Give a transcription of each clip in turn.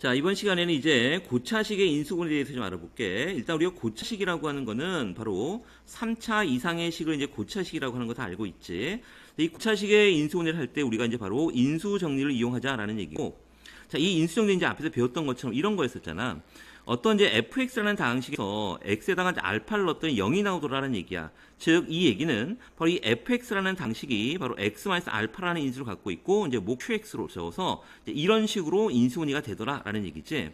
자, 이번 시간에는 이제 고차식의 인수분해에 대해서 좀 알아볼게. 일단 우리가 고차식이라고 하는 거는 바로 3차 이상의 식을 이제 고차식이라고 하는 거 다 알고 있지. 이 고차식의 인수분해를 할 때 우리가 이제 바로 인수 정리를 이용하자라는 얘기고. 자, 이 인수 정리 이제 앞에서 배웠던 것처럼 이런 거였었잖아. 어떤 이제 fx라는 다항식에서 x에다가 알파를 넣었더니 0이 나오더라는 얘기야. 즉, 이 얘기는 바로 이 fx라는 당식이 바로 x-알파라는 인수를 갖고 있고, 이제 모 qx로 적어서 이런 식으로 인수분해가 되더라라는 얘기지.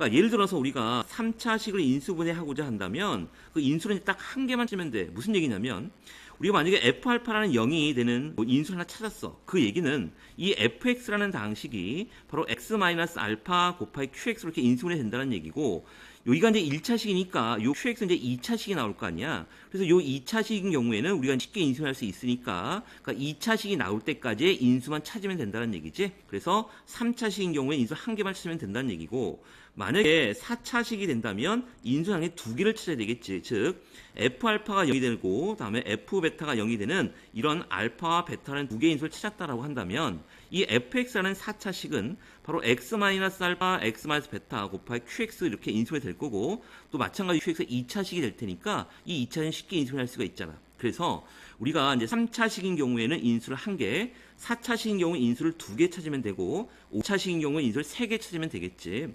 그러니까 예를 들어서 우리가 3차식을 인수분해하고자 한다면 그 인수는 딱 한 개만 쓰면 돼. 무슨 얘기냐면 우리가 만약에 f알파라는 0이 되는 뭐 인수 하나 찾았어. 그 얘기는 이 fx라는 당식이 바로 x-알파 곱하기 qx로 이렇게 인수분해 된다는 얘기고 여기가 이제 1차식이니까 요 qx는 이제 2차식이 나올 거 아니야. 그래서 요 2차식인 경우에는 우리가 쉽게 인수할 수 있으니까 그러니까 2차식이 나올 때까지 인수만 찾으면 된다는 얘기지. 그래서 3차식인 경우에 인수 한 개만 찾으면 된다는 얘기고 만약에 4차식이 된다면 인수 항에 두 개를 찾아야 되겠지. 즉 f알파가 0이 되고 다음에 f베타가 0이 되는 이런 알파와 베타는 두 개의 인수를 찾았다라고 한다면 이 fx라는 4차식은 바로 x-알파, x-베타 곱하기 qx 이렇게 인수가 될 거고 또 마찬가지 qx가 2차식이 될 테니까 이 2차는 쉽게 인수할 수가 있잖아. 그래서 우리가 이제 3차식인 경우에는 인수를 한 개, 4차식인 경우 인수를 두 개 찾으면 되고 5차식인 경우 인수를 세 개 찾으면 되겠지.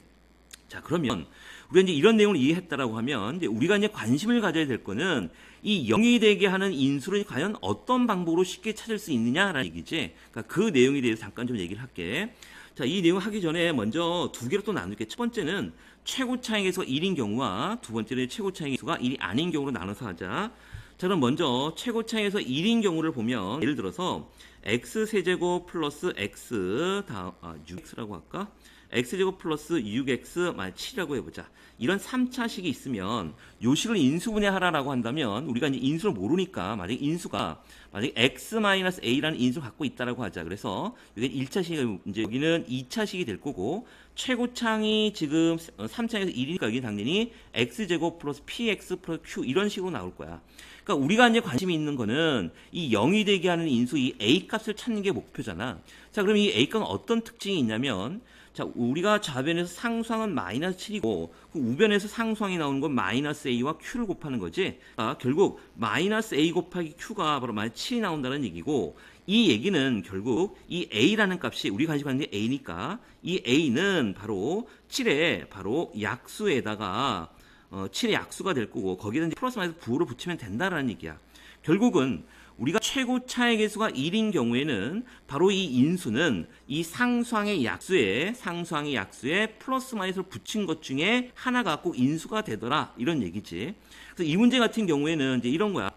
자, 그러면 우리가 이제 이런 내용을 이해했다라고 하면 이제 우리가 이제 관심을 가져야 될 거는 이 0이 되게 하는 인수를 과연 어떤 방법으로 쉽게 찾을 수 있느냐라는 얘기지. 그러니까 그 내용에 대해서 잠깐 좀 얘기를 할게. 자, 이 내용 하기 전에 먼저 두 개로 또 나눌게. 첫 번째는 최고 차익에서 1인 경우와 두 번째는 최고 차익에서가 1이 아닌 경우로 나눠서 하자. 자, 그럼 먼저 최고 차익에서 1인 경우를 보면 예를 들어서 x 세제곱 플러스 x 다 아, 6x라고 할까? X제곱 플러스 6x 7이라고 해보자. 이런 3차식이 있으면 요식을 인수분해하라라고 한다면 우리가 이제 인수를 모르니까 만약 인수가 만약 x-a라는 인수를 갖고 있다라고 하자. 그래서 여기 1차식이 이제 여기는 2차식이 될 거고 최고창이 지금 3차에서 1이니까 여기 당연히 x제곱 플러스 px 플러스 q 이런 식으로 나올 거야. 그러니까 우리가 이제 관심이 있는 거는 이 0이 되게 하는 인수 이 a 값을 찾는 게 목표잖아. 자, 그럼 이 a 값은 어떤 특징이 있냐면 자, 우리가 좌변에서 상수항은 마이너스 7이고 그 우변에서 상수항이 나오는 건 마이너스 a와 q를 곱하는 거지. 아, 결국 마이너스 a 곱하기 q가 바로 마이너스 7이 나온다는 얘기고 이 얘기는 결국 이 a라는 값이 우리 갖는 게 a니까 이 a는 바로 7의 바로 약수에다가 어, 7의 약수가 될 거고 거기에다 이제 플러스 마이너스 부호를 붙이면 된다라는 얘기야. 결국은 우리가 최고 차의 개수가 1인 경우에는 바로 이 인수는 이 상수항의 약수에 상수항의 약수에 플러스 마이너스를 붙인 것 중에 하나가 꼭 인수가 되더라 이런 얘기지. 그래서 이 문제 같은 경우에는 이제 이런 거야.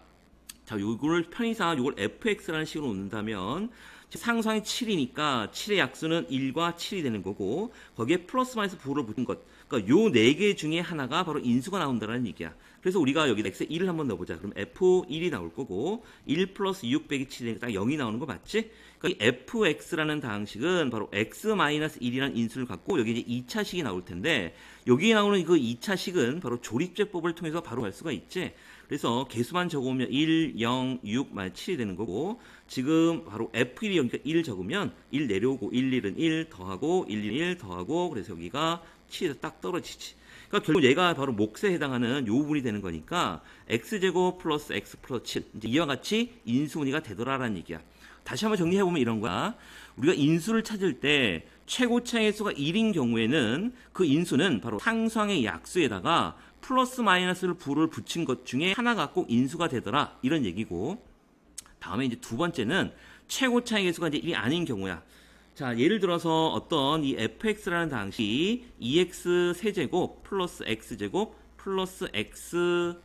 자, 요거를 편의상 요걸 fx라는 식으로 놓는다면 상수항이 7이니까 7의 약수는 1과 7이 되는 거고 거기에 플러스 마이너스 부호를 붙인 것. 그러니까 요 네 개 중에 하나가 바로 인수가 나온다는 얘기야. 그래서 우리가 여기 x에 1을 한번 넣어보자. 그럼 f1이 나올 거고 1 플러스 6 빼기 7이니까 딱 0이 나오는 거 맞지? 그러니까 이 fx라는 다항식은 바로 x-1이라는 인수를 갖고 여기 이제 2차식이 나올 텐데 여기 나오는 그 2차식은 바로 조립제법을 통해서 바로 갈 수가 있지. 그래서 개수만 적으면 1, 0, 6, 7이 되는 거고 지금 바로 F1이 여기가 1 적으면 1 내려오고 1, 1은 1 더하고 1, 1, 1 더하고 그래서 여기가 7에서 딱 떨어지지. 그러니까 결국 얘가 바로 몫에 해당하는 요 부분이 되는 거니까 x제곱 플러스 x 플러스 7 이제 이와 같이 인수분해가 되더라라는 얘기야. 다시 한번 정리해 보면 이런 거야. 우리가 인수를 찾을 때 최고차의 수가 1인 경우에는 그 인수는 바로 상수항의 약수에다가 플러스 마이너스를 부를 붙인 것 중에 하나가 꼭 인수가 되더라 이런 얘기고 다음에 이제 두 번째는 최고차의 개수가 이제 1이 아닌 경우야. 자, 예를 들어서 어떤 이 fx라는 당시 2x 세제곱 플러스 x제곱 플러스 x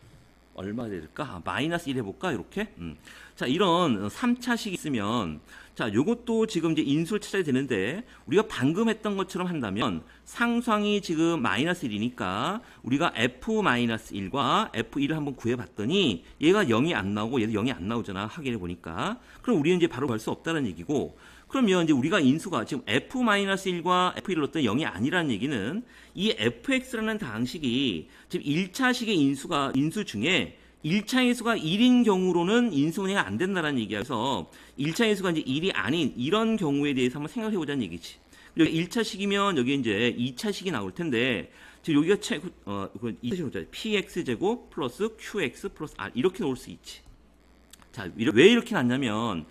얼마 될까? 아, 마이너스 1 해볼까? 이렇게. 음. 자, 이런 3차식이 있으면, 자, 요것도 지금 이제 인수를 찾아야 되는데, 우리가 방금 했던 것처럼 한다면, 상수항이 지금 마이너스 1이니까, 우리가 f 마이너스 1과 f1을 한번 구해봤더니, 얘가 0이 안 나오고, 얘도 0이 안 나오잖아. 확인해 보니까. 그럼 우리는 이제 바로 갈 수 없다는 얘기고, 그러면 이제 우리가 인수가 지금 f-1과 f1을 넣었더니 0이 아니라는 얘기는 이 fx라는 다항식이 지금 1차식의 인수가 인수 중에 1차 인수가 1인 경우로는 인수분해가 안 된다는 얘기야. 그래서 1차 인수가 이제 1이 아닌 이런 경우에 대해서 한번 생각해 보자는 얘기지. 여기 1차식이면 여기 이제 2차식이 나올 텐데 지금 여기가 최, 어, 그 2차식으로 px 제곱 플러스 qx 플러스 r 이렇게 놓을 수 있지. 자, 왜 이렇게 났냐면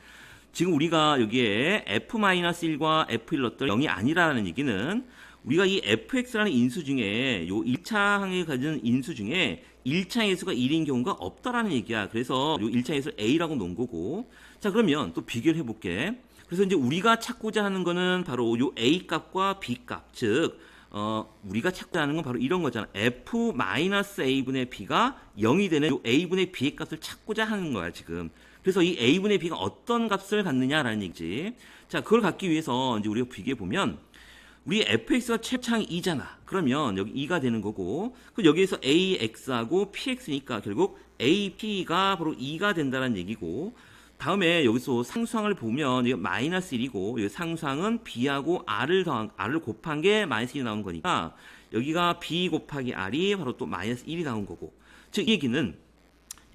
지금 우리가 여기에 f-1과 f1 넣었더니 0이 아니라는 얘기는 우리가 이 fx라는 인수 중에 요 1차 항에 가진 인수 중에 1차 예수가 1인 경우가 없다라는 얘기야. 그래서 요 1차 예수를 a라고 놓은 거고. 자, 그러면 또 비교를 해 볼게. 그래서 이제 우리가 찾고자 하는 거는 바로 요 a 값과 b 값, 즉 어, 우리가 찾고자 하는 건 바로 이런 거잖아. f-a분의 b가 0이 되는 요 a분의 b의 값을 찾고자 하는 거야, 지금. 그래서 이 a분의 b가 어떤 값을 갖느냐라는 얘기지. 자, 그걸 갖기 위해서 이제 우리가 비교해 보면 우리 fx가 최창이 2잖아. 그러면 여기 2가 되는 거고, 그 여기에서 ax하고 px니까 결국 ap가 바로 2가 된다는 얘기고, 다음에 여기서 상수항을 보면 이게 마이너스 1이고, 여기 상수항은 b하고 r을 더한, r을 곱한 게 마이너스 1이 나온 거니까, 여기가 b 곱하기 r이 바로 또 마이너스 1이 나온 거고, 즉, 이 얘기는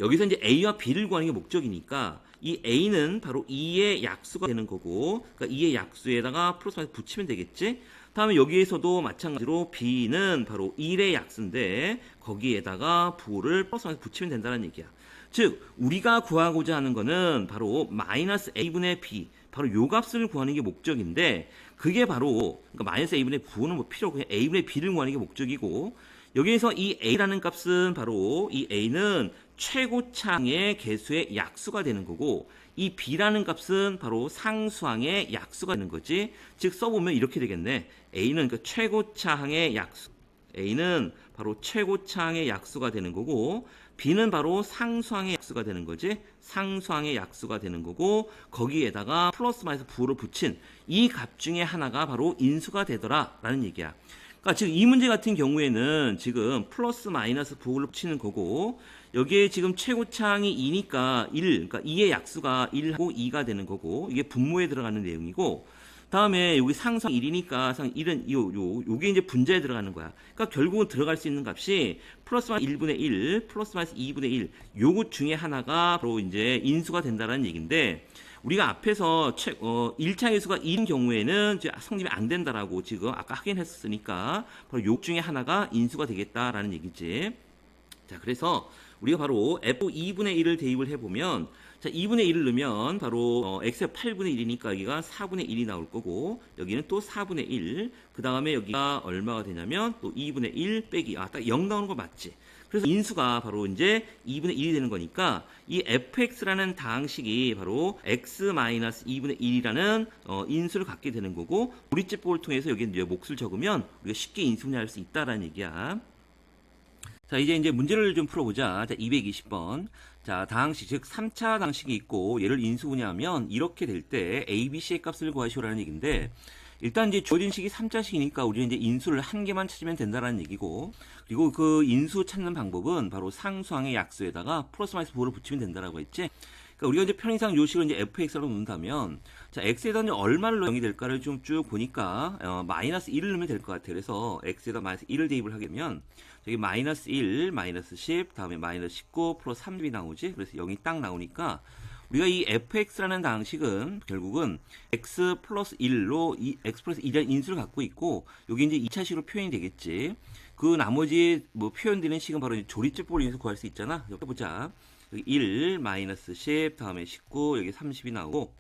여기서 이제 A와 B를 구하는 게 목적이니까 이 A는 바로 2의 약수가 되는 거고 그러니까 2의 약수에다가 플러스 마이너스 붙이면 되겠지? 다음에 여기에서도 마찬가지로 B는 바로 1의 약수인데 거기에다가 부호를 플러스 마이너스 붙이면 된다는 얘기야. 즉 우리가 구하고자 하는 거는 바로 마이너스 A분의 B 바로 요 값을 구하는 게 목적인데 그게 바로 그러니까 마이너스 A분의 부호는 뭐 필요 없고 그냥 A분의 B를 구하는 게 목적이고 여기에서 이 A라는 값은 바로 이 A는 최고창의 개수의 약수가 되는 거고 이 B라는 값은 바로 상수항의 약수가 되는 거지. 즉 써보면 이렇게 되겠네. A는 그 최고차항의 약수. A는 바로 최고차항의 약수가 되는 거고 B는 바로 상수항의 약수가 되는 거지. 상수항의 약수가 되는 거고 거기에다가 플러스 마이너스 부호를 붙인 이 값 중에 하나가 바로 인수가 되더라라는 얘기야. 그러니까 지금 이 문제 같은 경우에는 지금 플러스 마이너스 부호를 붙이는 거고 여기에 지금 최고차항이 2니까 1, 그러니까 2의 약수가 1하고 2가 되는 거고 이게 분모에 들어가는 내용이고 다음에 여기 상상 1이니까 상 1은 요, 요, 요게 이제 분자에 들어가는 거야. 그러니까 결국은 들어갈 수 있는 값이 플러스 마이너스 1분의 1, 플러스 마이너스 2분의 1, 요것 중에 하나가 바로 이제 인수가 된다는 얘기인데 우리가 앞에서 최, 어, 1차 예수가 2인 경우에는 이제 성립이 안 된다라고 지금 아까 확인했었으니까 바로 요 중에 하나가 인수가 되겠다라는 얘기지. 자, 그래서 우리가 바로 f2분의 1을 대입을 해보면 자, 2분의 1을 넣으면 바로 어, x의 8분의 1이니까 여기가 4분의 1이 나올 거고 여기는 또 4분의 1. 그 다음에 여기가 얼마가 되냐면 또 2분의 1 빼기 아, 딱 0 나오는 거 맞지? 그래서 인수가 바로 이제 2분의 1이 되는 거니까 이 fx라는 다항식이 바로 x-2분의 1이라는 어, 인수를 갖게 되는 거고 우리집법을 통해서 여기 이제 몫을 적으면 우리가 쉽게 인수분해할 수 있다라는 얘기야. 자, 이제 이제 문제를 좀 풀어보자. 자, 220번. 자, 다항식, 즉 3차 다항식이 있고 얘를 인수분해하면 이렇게 될 때 A, B, C의 값을 구하시오라는 얘기인데 일단 이제 주어진 식이 3자식이니까 우리는 이제 인수를 한 개만 찾으면 된다라는 얘기고 그리고 그 인수 찾는 방법은 바로 상수항의 약수에다가 플러스 마이너스 부호를 붙이면 된다라고 했지. 그러니까 우리가 이제 편의상 요식을 이제 fx로 놓는다면 자 x에다 이제 얼마를 넣으면 될까를 좀 쭉 보니까 어, 마이너스 1을 넣으면 될 것 같아요. 그래서 x에다 마이너스 1을 대입을 하게 되면 여기 마이너스 1, 마이너스 10, 다음에 마이너스 19 플러스 30이 나오지. 그래서 0이 딱 나오니까 우리가 이 fx라는 다항식은 결국은 x 플러스 1로 이 x 플러스 1이라는 인수를 갖고 있고 여기 이제 2차식으로 표현이 되겠지. 그 나머지 뭐 표현되는 식은 바로 이제 조리집법을 이용해서 구할 수 있잖아. 여기 보자. 여기 1 마이너스 10 다음에 19 여기 30이 나오고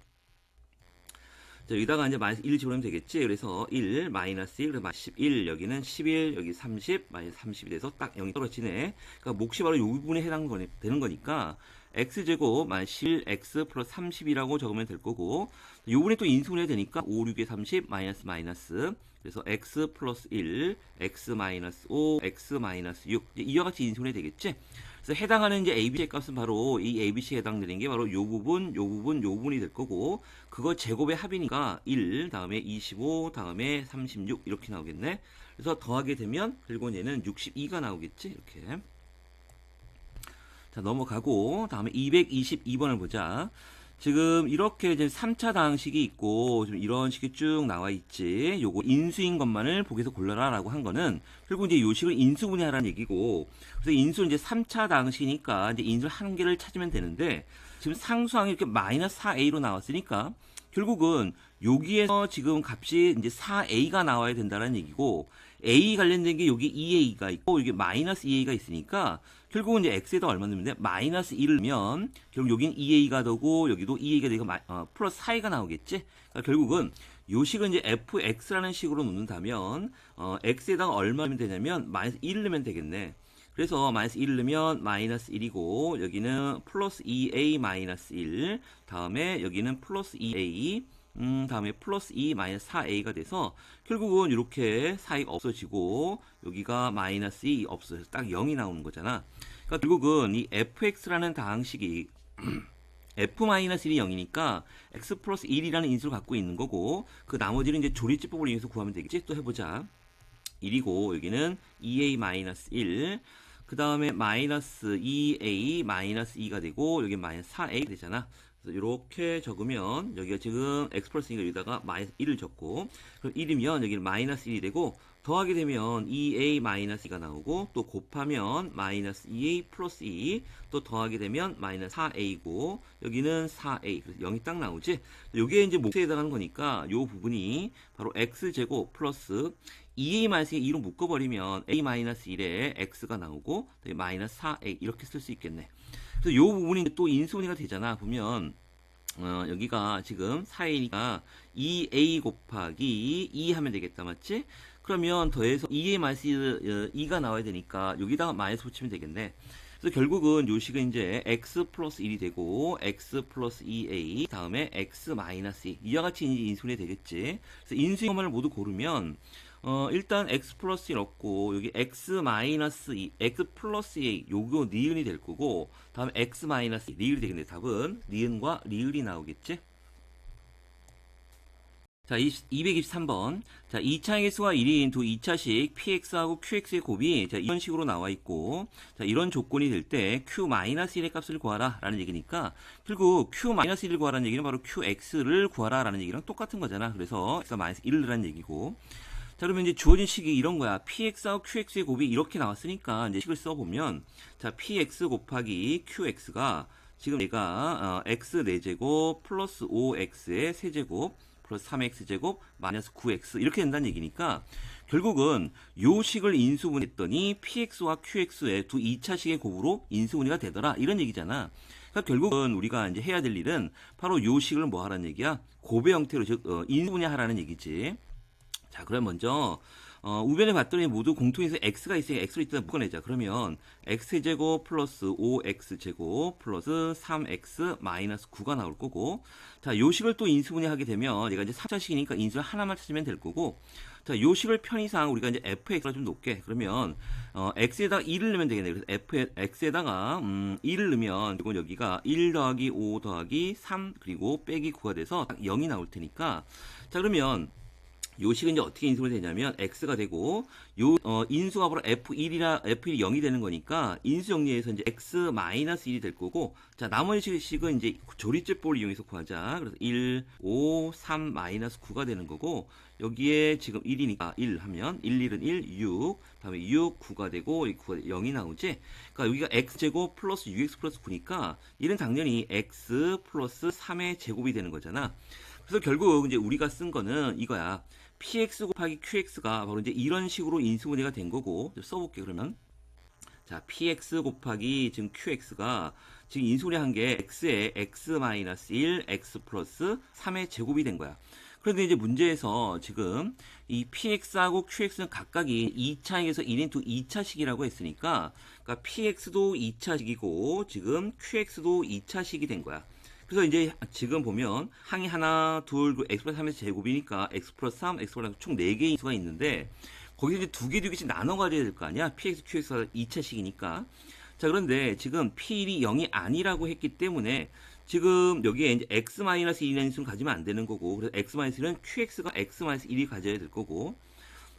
자, 여기다가 이제 마이너스 1 집어넣으면 되겠지. 그래서 1 마이너스 1 그래서 11 여기는 11 여기 30 마이너스 30이 돼서 딱 0이 떨어지네. 그러니까 몫이 바로 이 부분에 해당 되는 거니까 x제곱 마이너스 1 x 플러스 30이라고 적으면 될 거고 이 부분에 또 인수분해 되니까 5 6에 30 마이너스 마이너스 그래서 x 플러스 1 x 마이너스 5 x 마이너스 6 이와 같이 인수분해 되겠지. 그래서 해당하는 이제 ABC의 값은 바로 이 ABC에 해당되는 게 바로 요 부분, 요 부분, 요 부분이 될 거고 그거 제곱의 합이니까 1, 다음에 25, 다음에 36 이렇게 나오겠네. 그래서 더하게 되면 결국은 얘는 62가 나오겠지. 이렇게. 자, 넘어가고 다음에 222번을 보자. 지금 이렇게 이제 3차 다항식이 있고 좀 이런 식이 쭉 나와 있지. 요거 인수인 것만을 보기에서 골라라라고 한 거는 결국 이제 요 식을 인수분해하라는 얘기고 그래서 인수는 이제 3차 다항식이니까 이제 인수를 한 개를 찾으면 되는데 지금 상수항이 이렇게 마이너스 4a로 나왔으니까 결국은 여기에서 지금 값이 이제 4a가 나와야 된다는 얘기고 a 관련된 게 여기 2a가 있고 여기 마이너스 2a가 있으니까 결국은 이제 x에다 얼마 돼? 마이너스 1을 넣으면 결국 여긴 2a가 되고 여기도 2a가 되고 마- 어, 플러스 4a가 나오겠지? 그러니까 결국은 요 식은 이제 fx라는 식으로 놓는다면 어, x에다가 얼마 넣으면 되냐면 마이너스 1을 넣으면 되겠네. 그래서 마이너스 1을 넣으면 마이너스 1이고 여기는 플러스 2a 마이너스 1 다음에 여기는 플러스 2a 음, 다음에 플러스 2 마이너스 4a가 돼서 결국은 이렇게 4가 없어지고 여기가 마이너스 2 없어져서 딱 0이 나오는 거잖아. 그러니까 결국은 이 fx라는 다항식이 f-1이 0이니까 x 플러스 1이라는 인수를 갖고 있는 거고 그 나머지는 이제 조리집법을 이용해서 구하면 되겠지? 또 해보자. 1이고 여기는 2a-1 그 다음에 마이너스 2a 마이너스 2가 되고 여기 마이너스 4a 되잖아. 이렇게 적으면 여기가 지금 플러스니까 여기다가 마이너스 1을 적고 그럼 1이면 여기는 마이너스 1이 되고 더하게 되면 2a 마이너스 2가 나오고 또 곱하면 마이너스 2a 플러스 2 또 더하게 되면 마이너스 4a고 여기는 4a 그래서 0이 딱 나오지? 요게 이제 몫에 해당하는 거니까 요 부분이 바로 x제곱 플러스 2a 마이너스 2로 묶어버리면 a 마이너스 1에 x가 나오고 마이너스 4a 이렇게 쓸 수 있겠네 그래서 요 부분이 또 인수분해가 되잖아 보면 어, 여기가 지금 4a니까 2a 곱하기 2 하면 되겠다 맞지? 그러면 더해서 2a 마이너스 2가 나와야 되니까 여기다가 마이너스 붙이면 되겠네. 그래서 결국은 요 식은 이제 x 플러스 1이 되고 x 플러스 2a 다음에 x 마이너스 2 이와 같이 이제 인수분해 되겠지. 그래서 인수분해를 모두 고르면 어, 일단 x 플러스 1 없고 여기 x 마이너스 2, x 플러스 2 요거 니은이 될 거고 다음에 x 마이너스 2 리을이 되겠네. 답은 니은과 리을이 나오겠지. 자, 223번. 자, 2차의 수가 1인 두 2차식 px하고 qx의 곱이 자, 이런 식으로 나와 있고, 자, 이런 조건이 될 때 q-1의 값을 구하라 라는 얘기니까, 결국 q-1을 구하라는 얘기는 바로 qx를 구하라 라는 얘기랑 똑같은 거잖아. 그래서 x가 마이너스 1을 라는 얘기고. 자, 그러면 이제 주어진 식이 이런 거야. px하고 qx의 곱이 이렇게 나왔으니까, 이제 식을 써보면, 자, px 곱하기 qx가 지금 얘가 어, x 4제곱 플러스 5x의 세제곱 플러스 3x제곱 마이너스 9x 이렇게 된다는 얘기니까 결국은 요 식을 인수분했더니 px와 qx의 두 2차식의 곱으로 인수분해가 되더라 이런 얘기잖아. 그러니까 결국은 우리가 이제 해야 될 일은 바로 요 식을 뭐 하라는 얘기야? 곱의 형태로 즉 어, 인수분해하라는 얘기지. 자, 그럼 먼저 어, 우변에 봤더니 모두 공통에서 x가 있으니까 x로 일단 묶어내자. 그러면 x제곱 플러스 5x제곱 플러스 3x 마이너스 9가 나올 거고 자, 요 식을 또 인수분해하게 되면 얘가 이제 4차식이니까 인수 하나만 찾으면 될 거고 자, 요 식을 편의상 우리가 이제 fx가 좀 높게 그러면 어, x에다가 1을 넣으면 되겠네. 그래서 f x에다가 음, 1을 넣으면 그리고 여기가 1 더하기 5 더하기 3 그리고 빼기 9가 돼서 딱 0이 나올 테니까 자, 그러면 요 식은 이제 어떻게 인수가 되냐면 x가 되고 요 어, 인수가 바로 f1이라 f1이 0이 되는 거니까 인수 정리해서 이제 x 마이너스 1이 될 거고 자 나머지 식은 이제 조리제법을 이용해서 구하자. 그래서 1 5 3 마이너스 9가 되는 거고 여기에 지금 1이니까 1 하면 1 1은 1 6 다음에 6 9가 되고 이 9가 0이 나오지? 그러니까 여기가 x제곱 플러스 6x 플러스 9니까 이는 당연히 x 플러스 3의 제곱이 되는 거잖아. 그래서 결국 이제 우리가 쓴 거는 이거야. Px 곱하기 qx가 바로 이제 이런 식으로 인수분해가 된 거고 써볼게 그러면 자 px 곱하기 지금 qx가 지금 인수분해 한 게 x에 x 마이너스 1 x 플러스 3의 제곱이 된 거야. 그런데 이제 문제에서 지금 이 px하고 qx는 각각이 2차식에서 1인투 2차식이라고 했으니까 그러니까 px도 2차식이고 지금 qx도 2차식이 된 거야. 그래서 이제 지금 보면 항이 하나, 둘, 그 x 플러스 3에서 제곱이니까 x 플러스 3, x 플러스 총 4개의 인수가 있는데 거기서 이제 두 개, 두 개씩 나눠 가져야 될 거 아니야? px, qx가 2차식이니까. 자, 그런데 지금 p1이 0이 아니라고 했기 때문에 지금 여기에 이제 x-1이라는 인수는 가지면 안 되는 거고 그래서 x-1은 qx가 x-1이 가져야 될 거고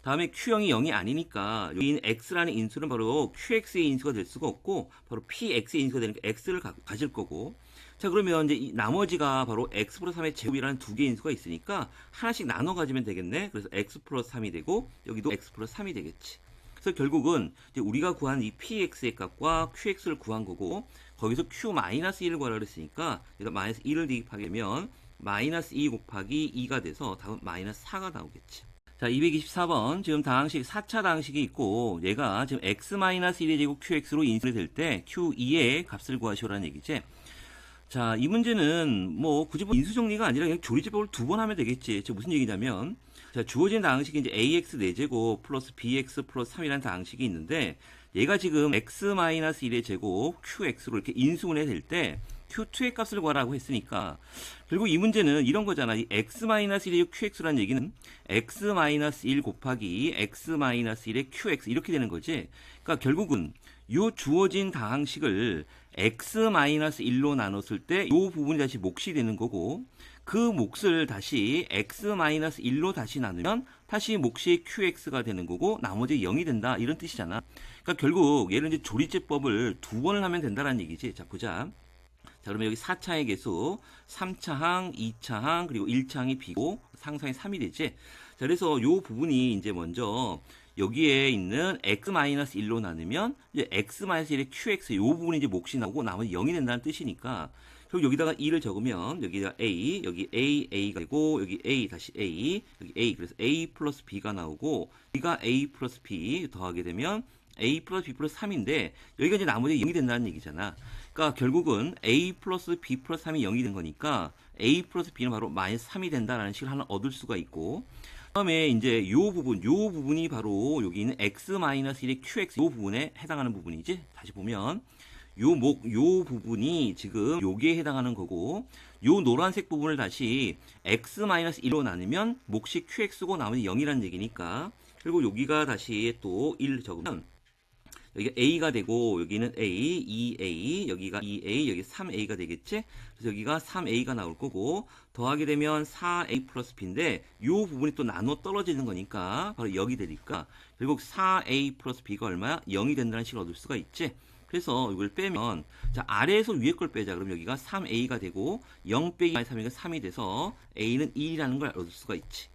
다음에 q형이 0이 아니니까 여기 x라는 인수는 바로 qx의 인수가 될 수가 없고 바로 px의 인수가 되니까 x를 가, 가질 거고. 자 그러면 이제 이 나머지가 바로 x 플러스 3의 제곱이라는 두 개의 인수가 있으니까 하나씩 나눠 가지면 되겠네. 그래서 x 플러스 3이 되고 여기도 x 플러스 3이 되겠지. 그래서 결국은 이제 우리가 구한 이 px의 값과 qx를 구한 거고 거기서 q-1을 구하라 그랬으니까 여기다 마이너스 1을 대입하게 되면 마이너스 2 곱하기 2가 돼서 답은 마이너스 4가 나오겠지. 자, 224번. 지금 다항식 4차 다항식이 있고 얘가 지금 x-1의 제곱 qx로 인수이 될 때 q2의 값을 구하시오라는 얘기지. 자, 이 문제는 뭐 굳이 뭐 인수 정리가 아니라 그냥 조리제법을 두 번 하면 되겠지. 저 무슨 얘기냐면 자, 주어진 다항식이 이제 ax 4제곱 플러스 bx 플러스 3이라는 다항식이 있는데 얘가 지금 x-1의 제곱 qx로 이렇게 인수분해 될 때 q2의 값을 구하라고 했으니까 결국 이 문제는 이런 거잖아. 이 x-1의 qx라는 얘기는 x-1 곱하기 x-1의 qx 이렇게 되는 거지. 그러니까 결국은 요 주어진 다항식을 x-1로 나눴을 때 요 부분이 다시 몫이 되는 거고 그 몫을 다시 x-1로 다시 나누면 다시 몫이 qx가 되는 거고 나머지 0이 된다 이런 뜻이잖아. 그러니까 결국 얘는 이제 조리제법을 두 번을 하면 된다는 얘기지. 자 보자. 자, 그러면 여기 4차의 개수, 3차 항, 2차 항, 그리고 1차 항이 B고 상상이 3이 되지. 자, 그래서 요 부분이 이제 먼저 여기에 있는 x-1로 나누면 이제 x-1의 qx 요 부분이 이제 몫이 나오고 나머지 0이 된다는 뜻이니까 그리고 여기다가 2를 적으면 여기다 a, 여기 a, a가 되고 여기 a 다시 a, 여기 a 그래서 a 플러스 b가 나오고 b가 a 플러스 b 더하게 되면 a 플러스 b 플러스 3인데 여기가 이제 나머지 0이 된다는 얘기잖아. 그러니까 결국은 a 플러스 b 플러스 3이 0이 된 거니까 a 플러스 b는 바로 마이너스 3이 된다라는 식을 하나 얻을 수가 있고 그다음에 이제 요 부분, 요 부분이 바로 여기 있는 x 마이너스 1의 qx 요 부분에 해당하는 부분이지. 다시 보면 요 목, 요 부분이 지금 요기에 해당하는 거고 요 노란색 부분을 다시 x 마이너스 1로 나누면 몫이 qx고 나머지 0이라는 얘기니까 그리고 여기가 다시 또 1 적으면 여기가 A가 되고 여기는 A, 2A, 여기가 2A, 여기 3A가 되겠지? 그래서 여기가 3A가 나올 거고 더하게 되면 4A 플러스 B인데 이 부분이 또 나눠 떨어지는 거니까 바로 여기 되니까 결국 4A 플러스 B가 얼마야? 0이 된다는 식을 얻을 수가 있지? 그래서 이걸 빼면 자 아래에서 위에 걸 빼자 그럼 여기가 3A가 되고 0 빼기 3이니까 3이 돼서 A는 1이라는 걸 얻을 수가 있지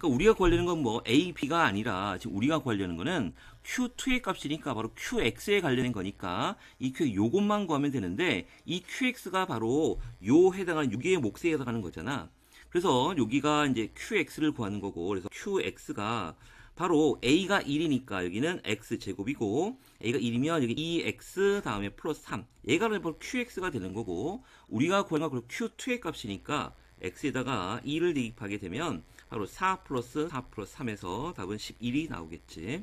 그러니까 우리가 구하려는 건 뭐 A, B가 아니라 지금 우리가 구하려는 거는 Q2의 값이니까 바로 QX에 관련된 거니까 이 Q 요것만 구하면 되는데 이 QX가 바로 요 해당하는 6개의 몫에 해당하는 거잖아. 그래서 여기가 이제 QX를 구하는 거고 그래서 QX가 바로 A가 1이니까 여기는 X 제곱이고 A가 1이면 여기 2X 다음에 플러스 3 얘가 바로 QX가 되는 거고 우리가 구하는 건 Q2의 값이니까 X에다가 2를 대입하게 되면 바로 4 플러스 4 플러스 3에서 답은 11이 나오겠지.